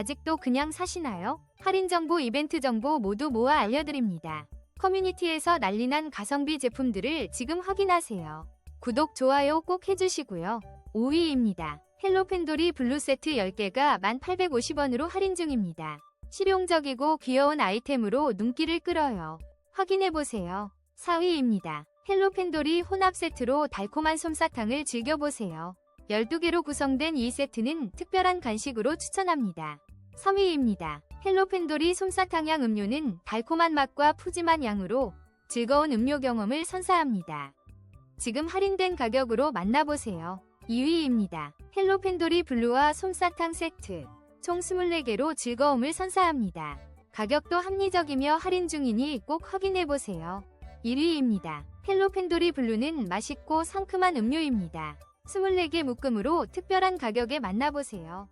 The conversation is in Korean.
아직도 그냥 사시나요? 할인 정보, 이벤트 정보 모두 모아 알려드립니다. 커뮤니티에서 난리난 가성비 제품들을 지금 확인하세요. 구독, 좋아요 꼭 해주시고요. 5위입니다. 헬로 펜돌이 블루 세트 10개가 1,850원으로 할인 중입니다. 실용적이고 귀여운 아이템으로 눈길을 끌어요. 확인해보세요. 4위입니다. 헬로 펜돌이 혼합 세트로 달콤한 솜사탕을 즐겨보세요. 12개로 구성된 이 세트는 특별한 간식으로 추천합니다. 3위입니다. 헬로 펜돌이 솜사탕향 음료는 달콤한 맛과 푸짐한 양으로 즐거운 음료 경험을 선사합니다. 지금 할인된 가격으로 만나보세요. 2위입니다. 헬로 펜돌이 블루와 솜사탕 세트. 총 24개로 즐거움을 선사합니다. 가격도 합리적이며 할인 중이니 꼭 확인해보세요. 1위입니다. 헬로 펜돌이 블루는 맛있고 상큼한 음료입니다. 24개 묶음으로 특별한 가격에 만나보세요.